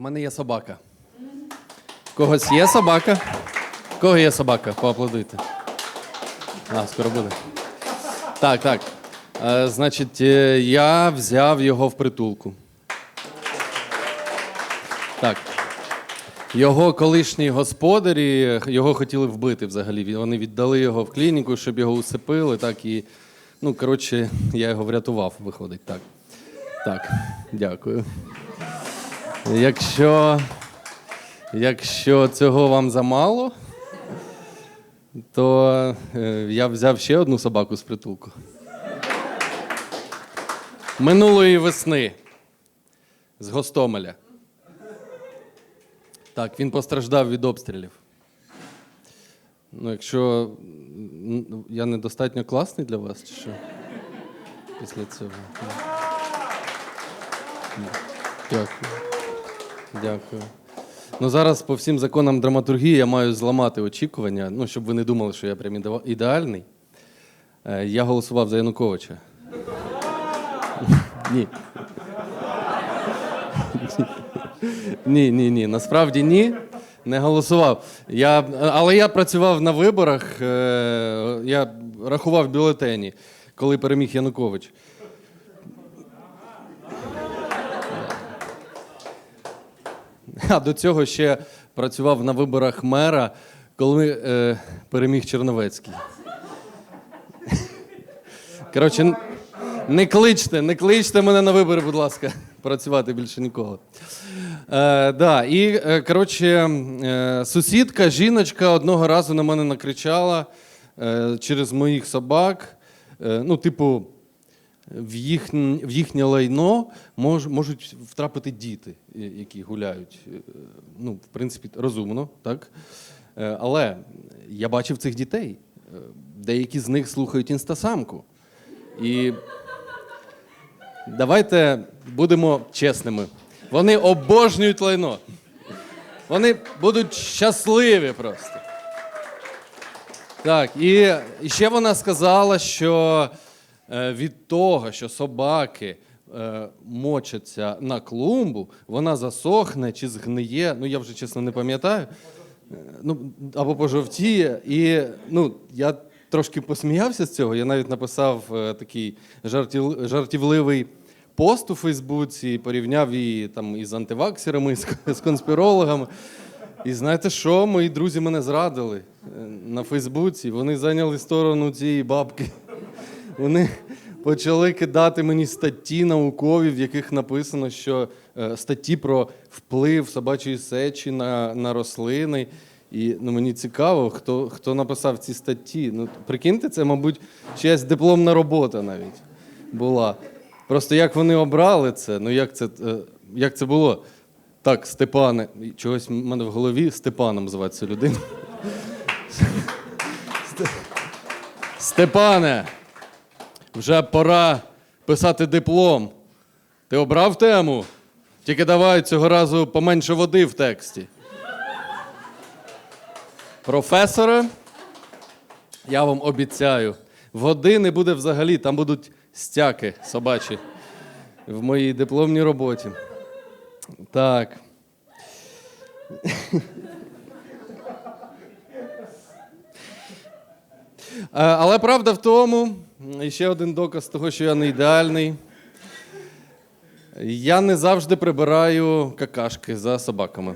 В мене є собака. В когось є собака? В кого є собака? Поаплодуйте. А, скоро буде. Так, так. Е, значить, е, я взяв його в притулку. Так. Його колишні господарі е, його хотіли вбити взагалі. Вони віддали його в клініку, щоб його усипили. Так і, ну, коротше, я його врятував, виходить. Так. Так, дякую. Якщо, якщо цього вам замало, то е, я взяв ще одну собаку з притулку. Минулої весни з Гостомеля. Так, він постраждав від обстрілів. Ну, якщо я недостатньо класний для вас, чи що? Після цього. Дякую. Дякую. Ну, зараз по всім законам драматургії я маю зламати очікування, ну, щоб ви не думали, що я прям ідеальний. Е, Я голосував за Януковича. Ні. Ні, ні, ні. Насправді ні. Не голосував. Я, але я працював на виборах, е, я рахував бюлетені, коли переміг Янукович. А до цього ще працював на виборах мера, коли е, переміг Черновецький. Коротше, не кличте, не кличте мене на вибори, будь ласка, працювати більше ніколи. Е, да, і, е, коротше, е, сусідка, жіночка одного разу на мене накричала е, через моїх собак. Е, ну, типу, в, їх, в їхнє лайно мож, можуть втрапити діти, е, які гуляють. Е, Ну, в принципі, розумно, так? Е, Але я бачив цих дітей. Деякі з них слухають інстасамку. І давайте будемо чесними. Вони обожнюють лайно. Вони будуть щасливі просто. Так, і ще вона сказала, що від того, що собаки е, мочаться на клумбу, вона засохне чи згниє. Ну, я вже чесно не пам'ятаю. Е, Ну, або пожовтіє. І ну, я трошки посміявся з цього. Я навіть написав е, такий жартів, жартівливий пост у Фейсбуці, порівняв її там із антиваксерами, з, конспірологами. І знаєте що? Мої друзі мене зрадили е, на Фейсбуці. Вони зайняли сторону цієї бабки. Вони почали кидати мені статті наукові, в яких написано, що е, статті про вплив собачої сечі на, на рослини. І ну, мені цікаво, хто, хто написав ці статті. Ну, прикиньте, це, мабуть, чиясь дипломна робота навіть була. Просто як вони обрали це, ну як це, е, як це було? Так, Степане, чогось в мене в голові Степаном звати цю людину. Степане, вже пора писати диплом. Ти обрав тему? Тільки давай цього разу поменше води в тексті. Професоре, я вам обіцяю, води не буде взагалі, там будуть стяки собачі в моїй дипломній роботі. Так. Е, Але правда в тому, і ще один доказ того, що я не ідеальний. Я не завжди прибираю какашки за собаками.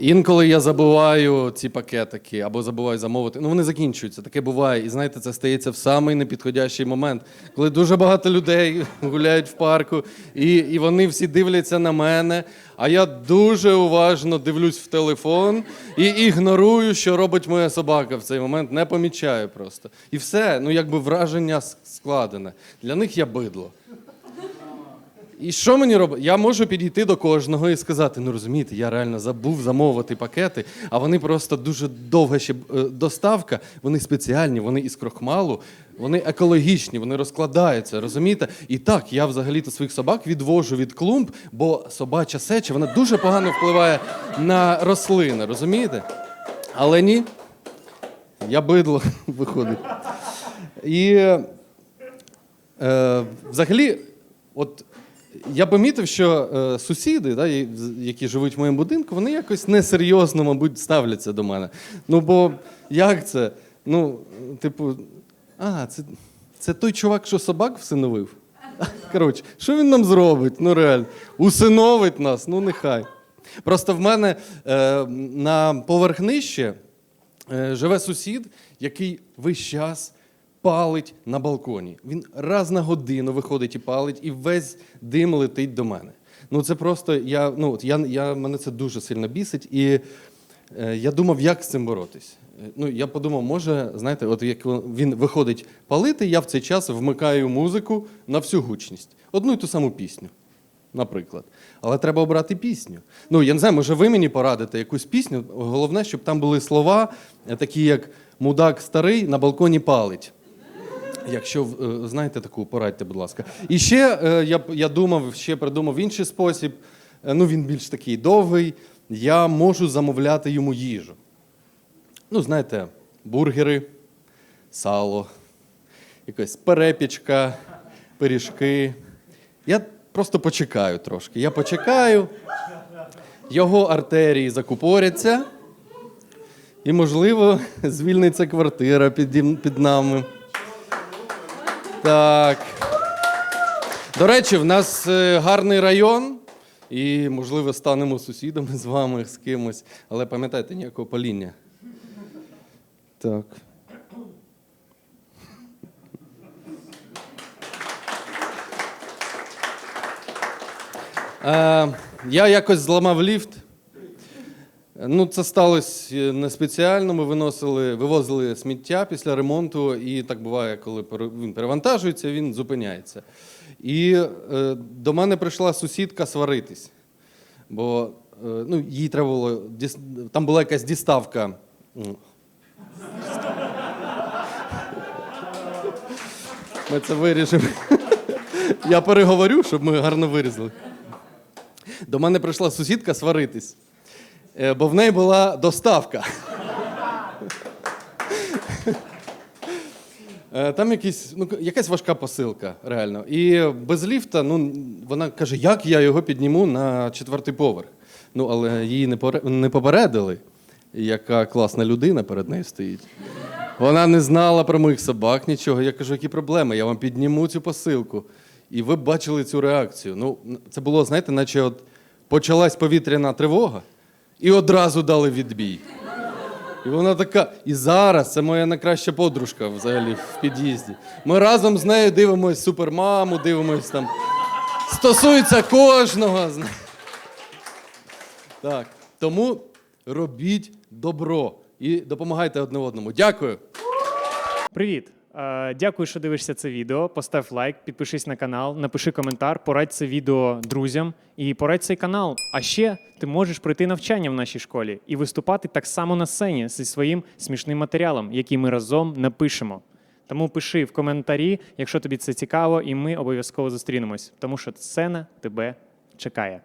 Інколи я забуваю ці пакетики або забуваю замовити. Ну вони закінчуються. Таке буває. І знаєте, це стається в самий непідходящий момент, коли дуже багато людей гуляють в парку, і, і вони всі дивляться на мене. А я дуже уважно дивлюсь в телефон і ігнорую, що робить моя собака в цей момент. Не помічаю просто. І все, ну якби враження складене. Для них я бидло. І що мені робити? Я можу підійти до кожного і сказати: ну розумієте, я реально забув замовити пакети, а вони просто дуже довга ще е, доставка. Вони спеціальні, вони із крохмалу, вони екологічні, вони розкладаються. Розумієте? І так, я взагалі-то своїх собак відвожу від клумб, бо собача сеча вона дуже погано впливає на рослини, розумієте? Але ні, я бидло виходить. І е, взагалі, от я помітив, що е, сусіди, да, які живуть в моєму будинку, вони якось несерйозно, мабуть, ставляться до мене. Ну, бо як це? Ну, типу, а, це, це той чувак, що собак всиновив. Коротше, що він нам зробить? Ну реально, усиновить нас, ну нехай. Просто в мене е, на поверх нижче е, живе сусід, який весь час палить на балконі. Він раз на годину виходить і палить, і весь дим летить до мене. Ну це просто я, ну, я, я, мене це дуже сильно бісить. І е, я думав, як з цим боротись. Е, Ну, я подумав, може, знаєте, от як він виходить палити, я в цей час вмикаю музику на всю гучність. Одну і ту саму пісню, наприклад. Але треба обрати пісню. Ну, я не знаю, може, ви мені порадите якусь пісню. Головне, щоб там були слова, е, такі як мудак старий на балконі палить. Якщо е, знаєте таку, порадьте, будь ласка. І ще е, я, я думав, ще придумав інший спосіб. Е, Ну, він більш такий довгий. Я можу замовляти йому їжу. Ну, знаєте, бургери, сало, якась перепічка, пиріжки. Я просто почекаю трошки. Я почекаю, його артерії закупоряться, і, можливо, звільниться квартира під, під нами. Так. До речі, в нас е, гарний район, і, можливо, станемо сусідами з вами, з кимось. Але пам'ятайте, ніякого паління. Так. Е, я якось зламав ліфт. Ну, це сталося не спеціально. Ми виносили, вивозили сміття після ремонту, і так буває, коли він перевантажується, він зупиняється. І е, до мене прийшла сусідка сваритись, бо е, ну, їй треба було там була якась діставка. Ми це вирішимо. Я переговорю, щоб ми гарно вирізали. До мене прийшла сусідка сваритись, е, бо в неї була доставка. Е, Там якісь, ну, якась важка посилка, реально. І без ліфта, ну, вона каже, як я його підніму на четвертий поверх. Ну, але її не, попередили, яка класна людина перед нею стоїть. Вона не знала про моїх собак нічого. Я кажу, які проблеми? Я вам підніму цю посилку. І ви бачили цю реакцію. Ну, це було, знаєте, наче от почалась повітряна тривога, і одразу дали відбій. І вона така, і зараз це моя найкраща подружка взагалі в під'їзді. Ми разом з нею дивимося супермаму, дивимося там. Стосується кожного. Так. Тому робіть добро і допомагайте одне одному. Дякую. Привіт! Е, Дякую, що дивишся це відео. Постав лайк, підпишись на канал, напиши коментар, порадь це відео друзям і порадь цей канал. А ще ти можеш пройти навчання в нашій школі і виступати так само на сцені зі своїм смішним матеріалом, який ми разом напишемо. Тому пиши в коментарі, якщо тобі це цікаво, і ми обов'язково зустрінемось, тому що сцена тебе чекає.